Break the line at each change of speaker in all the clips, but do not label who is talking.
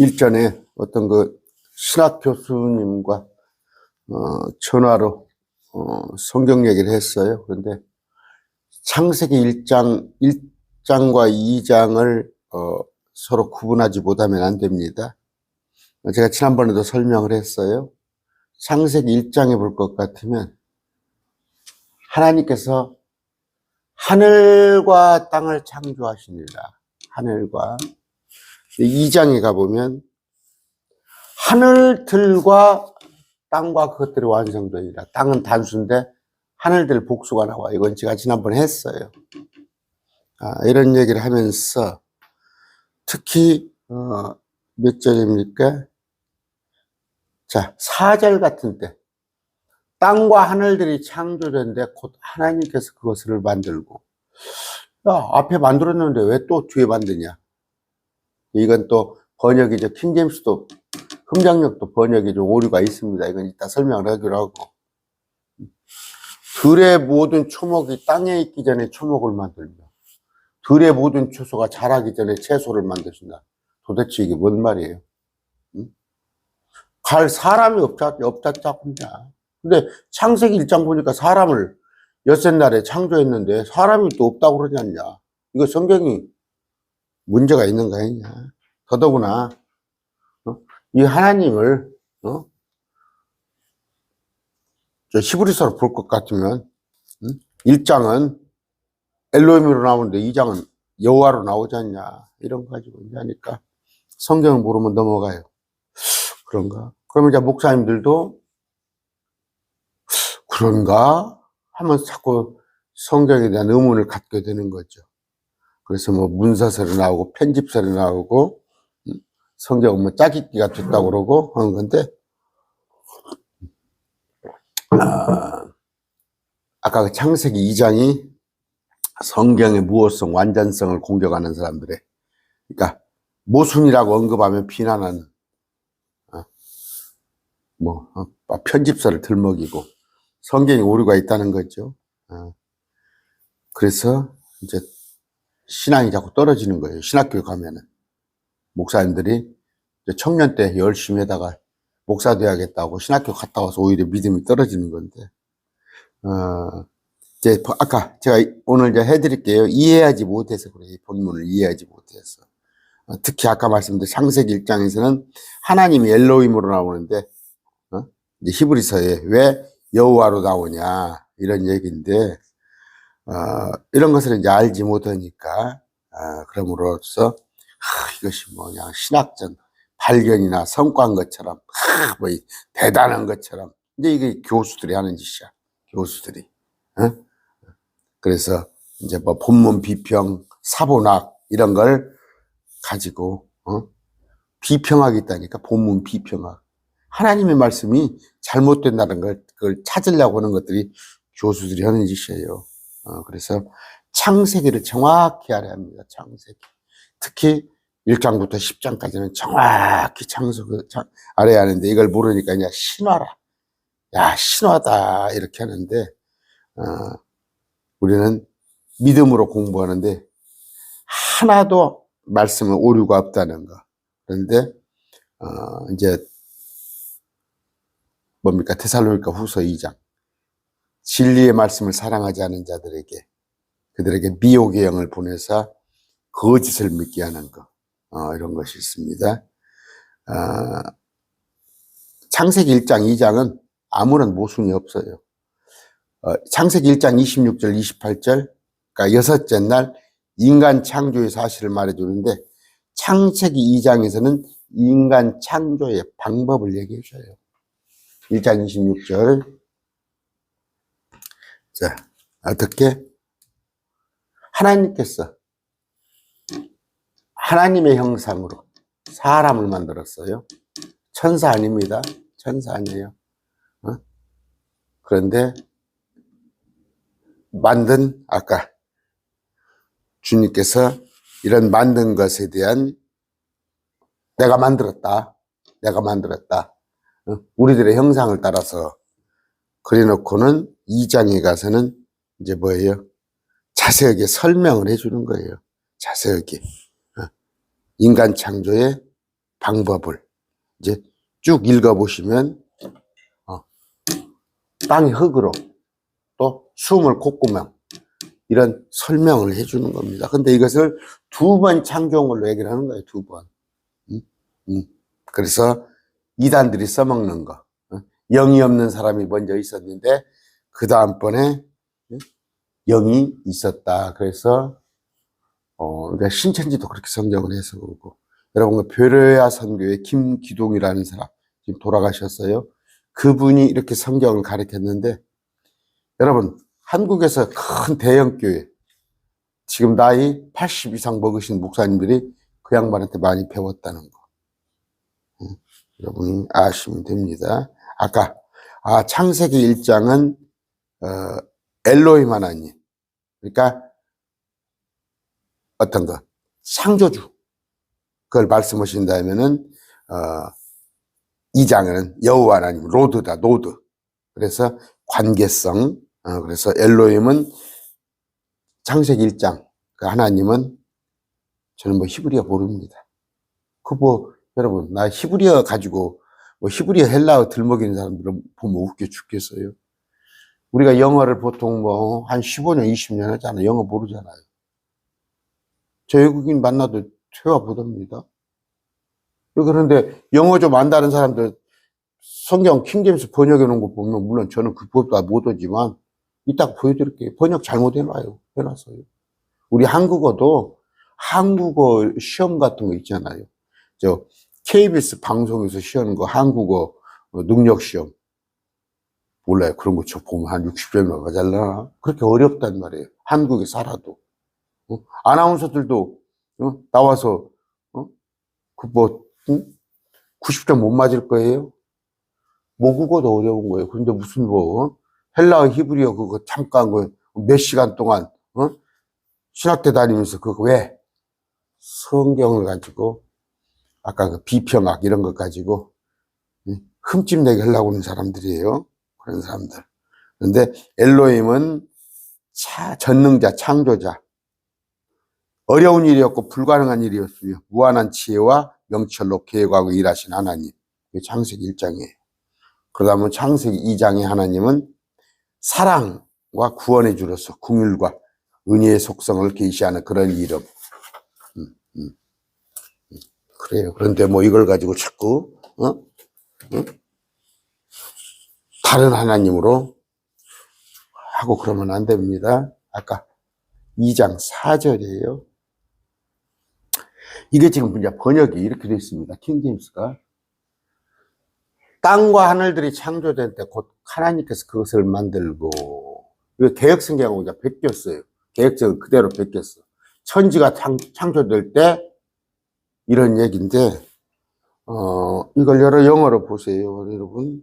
일전에 어떤 그 신학 교수님과 어, 전화로 어, 성경 얘기를 했어요. 그런데 창세기 1장, 1장과 2장을 어, 서로 구분하지 못하면 안 됩니다. 제가 지난번에도 설명을 했어요. 창세기 1장에 볼 것 같으면 하나님께서 하늘과 땅을 창조하시니라. 하늘과 2장에 가보면 하늘들과 땅과 그것들이 완성되리라. 땅은 단수인데 하늘들 복수가 나와. 이건 제가 지난번에 했어요. 아, 이런 얘기를 하면서 특히 어, 몇 절입니까? 자, 4절 같은 때 땅과 하늘들이 창조된데 곧 하나님께서 그것을 만들고 야, 앞에 만들었는데 왜 또 뒤에 만드냐? 이건 또 번역이죠. 킹제임스도 흠장력도 번역이 좀 오류가 있습니다. 이건 이따 설명을 하기로 하고 들의 모든 초목이 땅에 있기 전에 초목을 만들며 들의 모든 초소가 자라기 전에 채소를 만드신다. 도대체 이게 뭔 말이에요? 응? 갈 사람이 없자, 없자자 혼자. 근데 창세기 1장 보니까 사람을 엿새 날에 창조했는데 사람이 또 없다고 그러지 않냐. 이거 성경이 문제가 있는 거 아니냐. 더더구나, 어? 이 하나님을, 어? 저 히브리서로 볼 것 같으면, 음? 1장은 엘로힘으로 나오는데 2장은 여호와로 나오지 않냐. 이런 거 가지고 이제 하니까 성경을 모르면 넘어가요. 그런가? 그러면 이제 목사님들도 그런가? 하면서 자꾸 성경에 대한 의문을 갖게 되는 거죠. 그래서 뭐 문서설이 나오고 편집설이 나오고 음, 성경은 뭐 짜깁기가 됐다고 그러고 하는 건데 아, 아까 그 창세기 2장이 성경의 무호성, 완전성을 공격하는 사람들의 그러니까 모순이라고 언급하면 비난하는 어, 뭐 어, 편집설을 들먹이고 성경에 오류가 있다는 거죠. 어. 그래서 이제 신앙이 자꾸 떨어지는 거예요. 신학교 가면은 목사님들이 청년 때 열심히 하다가 목사 돼야겠다고 신학교 갔다 와서 오히려 믿음이 떨어지는 건데 어 이제 아까 제가 오늘 이제 해드릴게요. 이해하지 못해서 그래요. 이 본문을 이해하지 못해서 어, 특히 아까 말씀드린 창세기 1장에서는 하나님이 엘로힘으로 나오는데 어? 이제 히브리서에 왜 여호와로 나오냐 이런 얘기인데 어, 이런 것을 이제 알지 못하니까 어, 그럼으로써 아, 이것이 뭐냐 신학전 발견이나 성과인 것처럼 아, 뭐 대단한 것처럼 이제 이게 교수들이 하는 짓이야 교수들이 어? 그래서 이제 뭐 본문 비평 사본학 이런 걸 가지고 어? 비평하겠다니까 본문 비평학 하나님의 말씀이 잘못된다는 걸 그걸 찾으려고 하는 것들이 교수들이 하는 짓이에요. 어, 그래서 창세기를 정확히 알아야 합니다. 창세기. 특히 1장부터 10장까지는 정확히 창세기 알아야 하는데 이걸 모르니까 그냥 신화라. 야, 신화다. 이렇게 하는데, 어, 우리는 믿음으로 공부하는데 하나도 말씀은 오류가 없다는 거. 그런데, 어, 이제 뭡니까? 테살로니가 후서 2장. 진리의 말씀을 사랑하지 않은 자들에게 그들에게 미혹의 영을 보내서 거짓을 믿게 하는 것. 어, 이런 것이 있습니다. 어, 창세기 1장, 2장은 아무런 모순이 없어요. 어, 창세기 1장 26절, 28절, 그러니까 여섯째 날 인간 창조의 사실을 말해주는데 창세기 2장에서는 인간 창조의 방법을 얘기해 줘요. 1장 26절. 자, 어떻게? 하나님께서 하나님의 형상으로 사람을 만들었어요. 천사 아닙니다. 천사 아니에요. 어? 그런데 만든 아까 주님께서 이런 만든 것에 대한 내가 만들었다. 내가 만들었다. 어? 우리들의 형상을 따라서 그래놓고는 2장에 가서는 이제 뭐예요? 자세하게 설명을 해주는 거예요. 자세하게. 어? 인간 창조의 방법을 이제 쭉 읽어보시면 어, 땅이 흙으로 또 숨을 콧구멍 이런 설명을 해주는 겁니다. 근데 이것을 두 번 창조한 걸로 얘기를 하는 거예요. 두 번. 그래서 이단들이 써먹는 거. 어? 영이 없는 사람이 먼저 있었는데 그 다음번에 음? 영이 있었다. 그래서 어, 그러니까 신천지도 그렇게 성경을 해서 그러고 여러분 그 별로야 선교의 김기동이라는 사람 지금 돌아가셨어요. 그분이 이렇게 성경을 가르쳤는데 여러분 한국에서 큰 대형 교회 지금 나이 80 이상 먹으신 목사님들이 그 양반한테 많이 배웠다는 거. 음, 여러분이 아시면 됩니다. 아까 아 창세기 1장은 어, 엘로힘 하나님 그러니까 어떤 거 창조주 그걸 말씀하신다면은 어, 2장에는 여호와 하나님 로드다 노드 그래서 관계성 어, 그래서 엘로힘은 창세기 1장 그 하나님은 저는 뭐 히브리어 모릅니다. 그 뭐 여러분 나 히브리어 가지고 뭐 히브리어 헬라어 들먹이는 사람들은 보면 웃겨 죽겠어요. 우리가 영어를 보통 뭐 한 15년 20년 하잖아요. 영어 모르잖아요. 저 외국인 만나도 퇴화 보답니다. 그런데 영어 좀 안다는 사람들 성경 킹제임스 번역해 놓은 거 보면 물론 저는 그것보다 못 오지만 이따 보여드릴게요. 번역 잘못해 놔요. 해놨어요. 우리 한국어도 한국어 시험 같은 거 있잖아요. 저 KBS 방송에서 시험하는 거 한국어 어, 능력 시험 몰라요. 그런 거 저 보면 한 60점 나가잘라나? 그렇게 어렵단 말이에요. 한국에 살아도. 어? 아나운서들도 어? 나와서 어? 그뭐 90점 못 맞을 거예요. 모국어도 어려운 거예요. 그런데 무슨 뭐 어? 헬라어 히브리어 그거 잠깐 그몇 시간 동안 어? 신학대 다니면서 그거 왜 성경을 가지고 아까 그 비평학 이런 것 가지고 음, 흠집 내게 하려고 하는 사람들이에요. 그런 사람들. 그런데 엘로힘은 차, 전능자, 창조자. 어려운 일이었고 불가능한 일이었으며 무한한 지혜와 명철로 계획하고 일하신 하나님. 창세기 1장이에요. 그러다 보면 창세기 2장의 하나님은 사랑과 구원의 주로서 궁율과 은혜의 속성을 계시하는 그런 이름. 음, 음, 음. 그래요. 그런데 뭐 이걸 가지고 자꾸 어? 어? 다른 하나님으로 하고 그러면 안 됩니다. 아까 2장 4절이에요. 이게 지금 이제 번역이 이렇게 되어 있습니다. 킹제임스가. 땅과 하늘들이 창조된 때 곧 하나님께서 그것을 만들고, 개혁성경하고 이제 베꼈어요. 개혁성은 그대로 베꼈어. 천지가 창, 창조될 때 이런 얘기인데, 어, 이걸 여러 영어로 보세요, 여러분.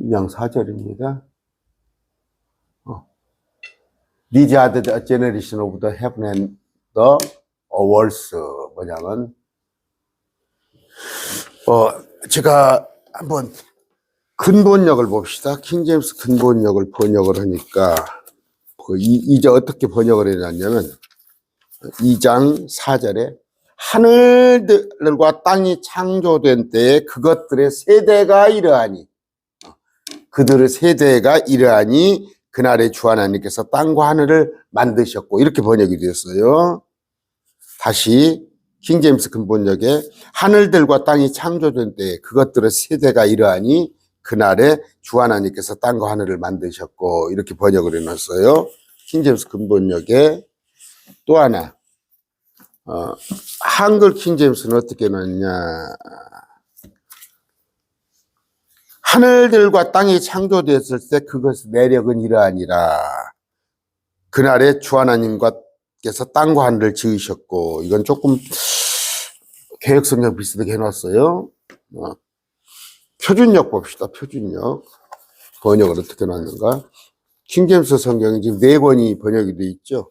2장 4절입니다. 어. These are the generation of the heaven and the worlds. 뭐냐면, 어, 제가 한번 근본역을 봅시다. 킹제임스 근본역을 번역을 하니까, 그 이, 이제 어떻게 번역을 해놨냐면, 2장 4절에 하늘들과 땅이 창조된 때에 그것들의 세대가 이러하니, 그들의 세대가 이러하니 그날에 주 하나님께서 땅과 하늘을 만드셨고 이렇게 번역이 되었어요. 다시 킹제임스 근본역에 하늘들과 땅이 창조된 때에 그것들의 세대가 이러하니 그날에 주 하나님께서 땅과 하늘을 만드셨고 이렇게 번역을 해놨어요. 킹제임스 근본역에 또 하나 어, 한글 킹제임스는 어떻게 놨냐 하늘들과 땅이 창조되었을 때 그것의 내력은 이러하니라. 그날에 주 하나님께서 땅과 하늘을 지으셨고 이건 조금 개혁성경 비슷하게 해놨어요. 어, 표준역 봅시다. 표준역 번역을 어떻게 놨는가? 킹제임스 성경이 지금 네 권이 번역이 돼 있죠.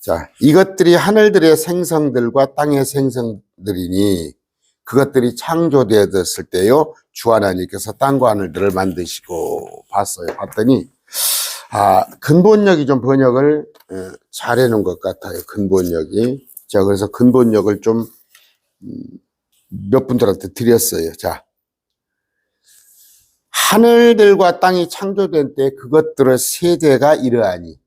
자, 이것들이 하늘들의 생성들과 땅의 생성들이니 그것들이 창조되었을 때요, 주 하나님께서 땅과 하늘들을 만드시고 봤어요. 봤더니, 아, 근본역이 좀 번역을 어, 잘 해놓은 것 같아요. 근본역이. 자, 그래서 근본역을 좀 몇 분들한테 드렸어요. 자. 하늘들과 땅이 창조된 때 그것들의 세대가 이러하니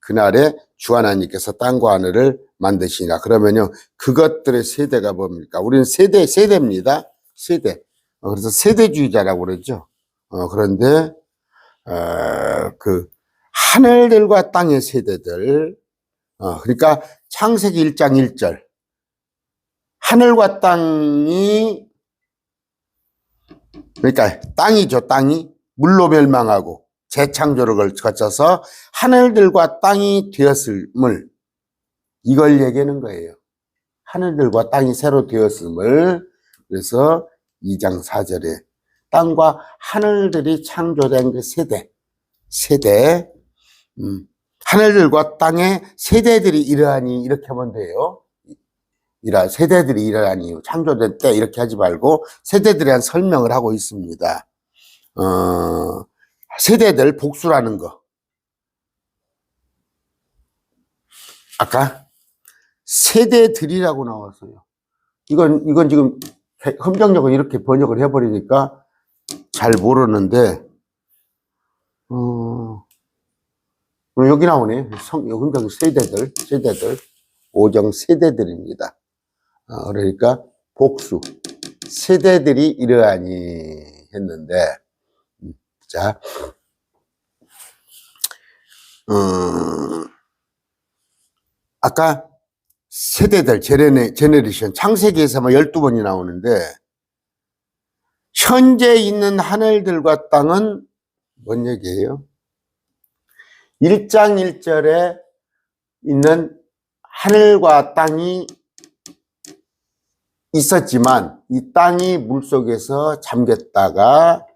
그날에 주 하나님께서 땅과 하늘을 만드시니라. 그러면요, 그것들의 세대가 뭡니까? 우리는 세대, 세대입니다. 세대. 어, 그래서 세대주의자라고 그러죠. 어, 그런데, 어, 그, 하늘들과 땅의 세대들, 어, 그러니까 창세기 1장 1절. 하늘과 땅이, 그러니까 땅이죠, 땅이. 물로 멸망하고 재창조를 거쳐서 하늘들과 땅이 되었음을, 이걸 얘기하는 거예요. 하늘들과 땅이 새로 되었음을, 그래서 2장 4절에 땅과 하늘들이 창조된 그 세대, 세대, 음, 하늘들과 땅의 세대들이 이러하니 이렇게 하면 돼요. 이라 세대들이 이러하니 창조된 때 이렇게 하지 말고 세대들에 대한 설명을 하고 있습니다. 어, 세대들 복수라는 거. 아까 세대들이라고 나왔어요. 이건 이건 지금 흠정적으로 이렇게 번역을 해버리니까 잘 모르는데 어, 어, 여기 나오네. 성, 여기 세대들, 세대들, 오정 세대들입니다. 어, 그러니까 복수. 세대들이 이러하니 했는데, 음, 자, 음, 아까 세대들, 제네레, 제네레이션, 창세기에서만 12번이 나오는데, 현재 있는 하늘들과 땅은 뭔 얘기예요? 1장 1절에 있는 하늘과 땅이 있었지만 이 땅이 물속에서 잠겼다가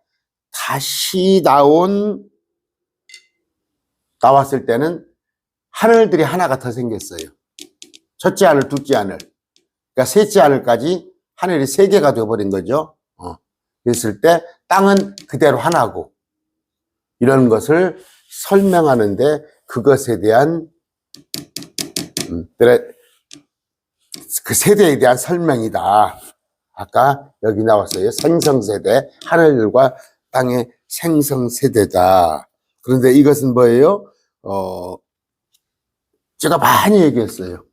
다시 나온 나왔을 때는 하늘들이 하나가 더 생겼어요. 첫째 하늘, 둘째 하늘. 그러니까 셋째 하늘까지 하늘이 세 개가 되어버린 거죠. 어. 그랬을 때 땅은 그대로 하나고 이런 것을 설명하는데 그것에 대한 음, 그 세대에 대한 설명이다. 아까 여기 나왔어요. 생성세대, 하늘과 땅의 생성 세대다. 그런데 이것은 뭐예요? 어, 제가 많이 얘기했어요.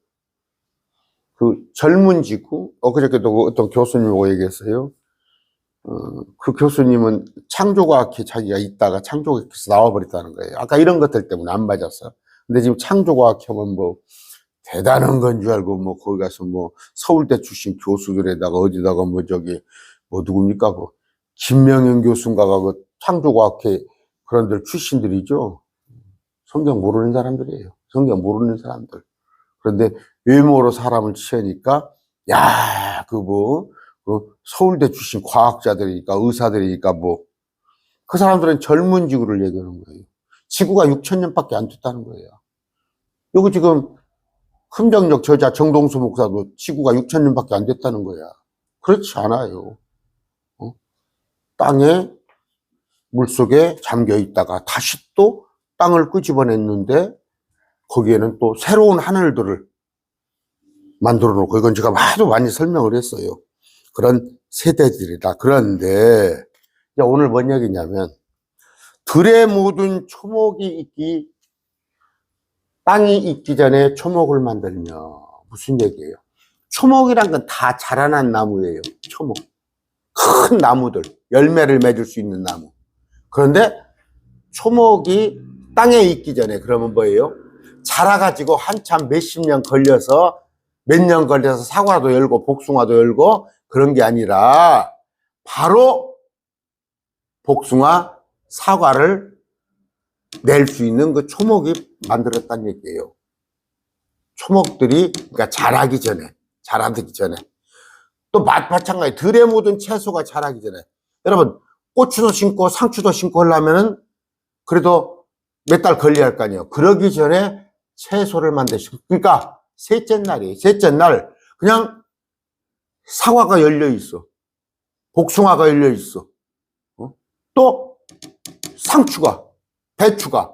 그 젊은 지구, 엊그저께도 그 어떤 교수님 오고 얘기했어요. 어, 그 교수님은 창조과학회 자기가 있다가 창조과학회에서 나와버렸다는 거예요. 아까 이런 것들 때문에 안 맞았어. 근데 지금 창조과학회 하면 뭐 대단한 건 줄 알고 뭐 거기 가서 뭐 서울대 출신 교수들에다가 어디다가 뭐 저기 뭐 누굽니까 그 김명현 교수인가가 그 창조과학회 그런 들 출신들이죠. 성경 모르는 사람들이에요. 성경 모르는 사람들. 그런데 외모로 사람을 치니까 야, 그 뭐, 그 서울대 출신 과학자들이니까 의사들이니까 뭐, 그 사람들은 젊은 지구를 얘기하는 거예요. 지구가 6천 년밖에 안 됐다는 거예요. 여기 지금 흠정적 저자 정동수 목사도 지구가 6천 년밖에 안 됐다는 거야. 그렇지 않아요. 어? 땅에 물속에 잠겨 있다가 다시 또 땅을 끄집어냈는데 거기에는 또 새로운 하늘들을 만들어 놓고 이건 제가 하도 많이 설명을 했어요. 그런 세대들이다. 그런데 오늘 뭔 얘기냐면 들에 묻은 초목이 있기 땅이 있기 전에 초목을 만들면 무슨 얘기예요? 초목이란 건 다 자라난 나무예요. 초목. 큰 나무들, 열매를 맺을 수 있는 나무. 그런데 초목이 땅에 있기 전에 그러면 뭐예요? 자라가지고 한참 몇십 년 걸려서 몇 년 걸려서 사과도 열고 복숭아도 열고 그런 게 아니라 바로 복숭아, 사과를 낼 수 있는 그 초목이 만들었다는 얘기예요. 초목들이 그러니까 자라기 전에, 자라기 전에. 또맛 마찬가지 들에 묻은 채소가 자라기 전에. 여러분 고추도 심고 상추도 심고 하려면은 그래도 몇 달 걸려야 할 거 아니에요. 그러기 전에 채소를 만드시고 그러니까 셋째 날이 셋째 날 그냥 사과가 열려 있어. 복숭아가 열려 있어. 어? 또 상추가 배추가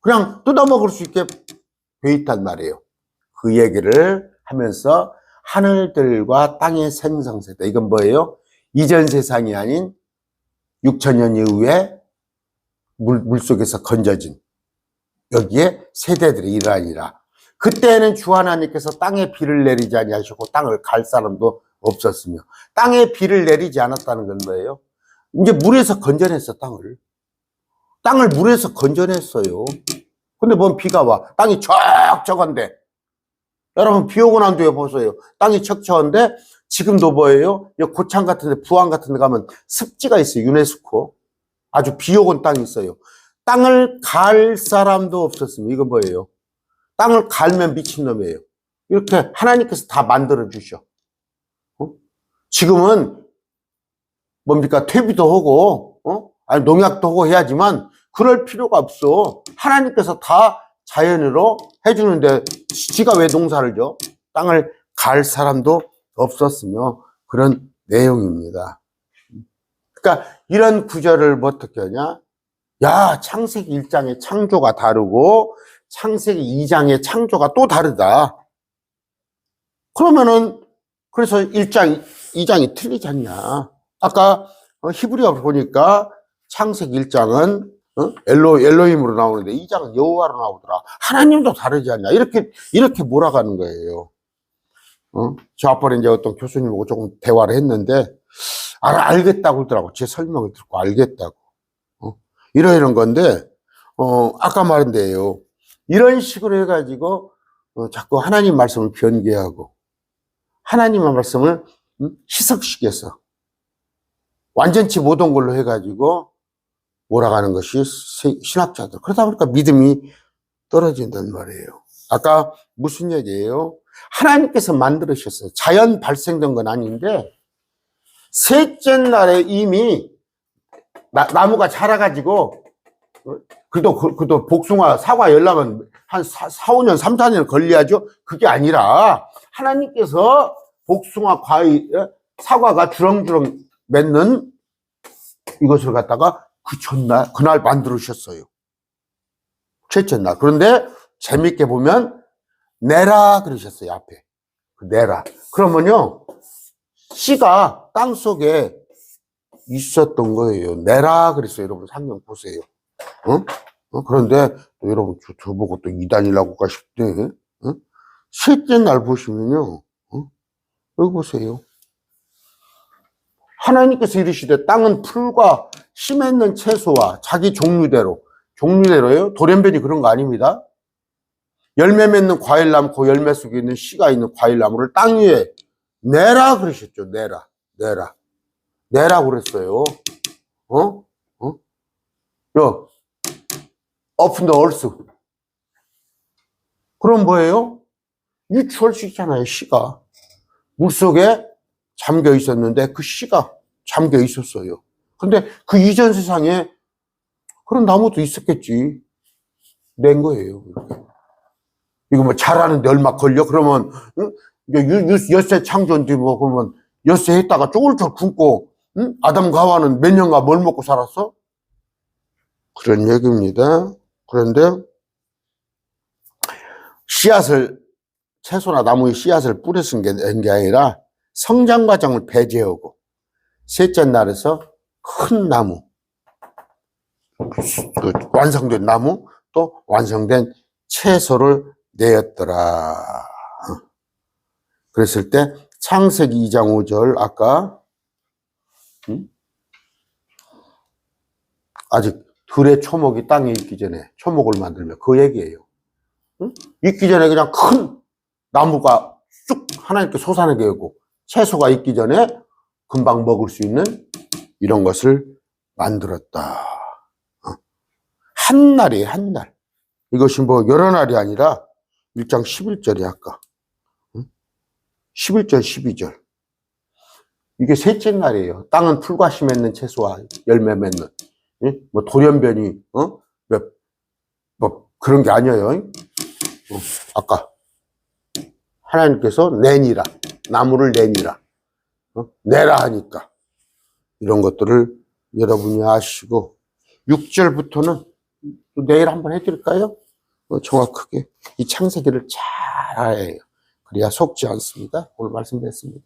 그냥 뜯어 먹을 수 있게 돼 있단 말이에요. 그 얘기를 하면서 하늘들과 땅의 생성세대. 이건 뭐예요? 이전 세상이 아닌 6천년 이후에 물, 물 속에서 건져진 여기에 세대들의 일환이라. 그때는 주 하나님께서 땅에 비를 내리지 아니하시고 땅을 갈 사람도 없었으며 땅에 비를 내리지 않았다는 건 뭐예요? 이제 물에서 건져냈어 땅을. 땅을 물에서 건져냈어요. 근데 뭔 비가 와. 땅이 척척한데. 여러분 비 오고 난 뒤에 보세요. 땅이 척척한데 지금도 뭐예요? 이 고창 같은 데 부안 같은 데 가면 습지가 있어요. 유네스코. 아주 비 오고 땅이 있어요. 땅을 갈 사람도 없었습니다. 이건 뭐예요? 땅을 갈면 미친놈이에요. 이렇게 하나님께서 다 만들어 주셔. 어? 지금은 뭡니까? 퇴비도 하고, 어? 아니, 농약도 하고 해야지만, 그럴 필요가 없어. 하나님께서 다 자연으로 해주는데, 지가 왜 농사를 줘? 땅을 갈 사람도 없었으며, 그런 내용입니다. 그러니까, 이런 구절을 뭐 어떻게 하냐? 야, 창세기 1장의 창조가 다르고, 창세기 2장의 창조가 또 다르다. 그러면은, 그래서 1장, 2장이 틀리지 않냐. 아까 어, 히브리어 보니까 창세기 1장은 어? 엘로, 엘로힘으로 나오는데 2장은 여호와로 나오더라. 하나님도 다르지 않냐. 이렇게, 이렇게 몰아가는 거예요. 어? 저 앞번에 이제 어떤 교수님하고 조금 대화를 했는데, 알아, 알겠다고 그러더라고. 제 설명을 듣고 알겠다고. 어? 이러 이런 건데, 어, 아까 말한 데요. 이런 식으로 해가지고, 어, 자꾸 하나님 말씀을 변개하고, 하나님의 말씀을 음? 희석시켜서, 완전치 못한 걸로 해가지고, 몰아가는 것이 세- 신학자들. 그러다 보니까 믿음이 떨어진단 말이에요. 아까 무슨 얘기예요? 하나님께서 만들으셨어요. 자연 발생된 건 아닌데, 셋째 날에 이미 나, 나무가 자라가지고, 어, 그래도, 그- 그래도 복숭아, 사과 열라면 한 4, 5년, 3, 4년 걸려야죠? 그게 아니라, 하나님께서 복숭아 과일, 어, 사과가 주렁주렁 맺는 이것을 갖다가 그 전날, 그날 만들으셨어요. 첫째 날. 그런데 재밌게 보면, 내라 그러셨어요, 앞에. 그 내라. 그러면요, 씨가 땅 속에 있었던 거예요. 내라 그랬어요. 여러분 상경 보세요. 어? 어? 그런데 또 여러분 저, 저보고 또 이단이라고가 싶대. 어? 셋째 날 보시면요. 어? 여기 보세요. 하나님께서 이르시되 땅은 풀과 씨 맺는 채소와 자기 종류대로 종류대로요. 돌연변이 그런 거 아닙니다. 열매 맺는 과일 나무 그 열매 속에 있는 씨가 있는 과일 나무를 땅 위에 내라 그러셨죠. 내라. 내라. 내라 그랬어요. 어? 어? 요. open the earth. 그럼 뭐예요? 유추할 수 있잖아요, 씨가. 물 속에 잠겨 있었는데 그 씨가 잠겨 있었어요. 근데 그 이전 세상에 그런 나무도 있었겠지. 낸 거예요. 이렇게. 이거 뭐 자라는데 얼마 걸려? 그러면, 응? 엿새 창조인데 뭐, 그러면 엿새 했다가 쫄쫄 굶고, 응? 아담과 하와는 몇 년간 뭘 먹고 살았어? 그런 얘기입니다. 그런데, 씨앗을, 채소나 나무의 씨앗을 뿌려 쓴게 아니라 성장 과정을 배제하고, 셋째 날에서 큰 나무, 그 완성된 나무, 또 완성된 채소를 내었더라. 그랬을 때 창세기 2장 5절 아까 음? 아직 들의 초목이 땅에 있기 전에 초목을 만들면 그 얘기예요. 응? 있기 전에 그냥 큰 나무가 쑥 하나님께 솟아나게 하고 채소가 있기 전에 금방 먹을 수 있는 이런 것을 만들었다. 어. 한 날이에요, 한 날. 이것이 뭐 여러 날이 아니라 1장 11절이 아까. 응? 11절, 12절. 이게 셋째 날이에요. 땅은 풀과 씨 맺는 채소와 열매 맺는. 예? 뭐 돌연변이, 어? 몇, 뭐 그런 게 아니에요. 어, 아까. 하나님께서 내니라. 나무를 내니라. 어? 내라 하니까. 이런 것들을 여러분이 아시고, 6절부터는 내일 한번 해드릴까요? 어, 정확하게. 이 창세기를 잘 알아야 해요. 그래야 속지 않습니다. 오늘 말씀드렸습니다.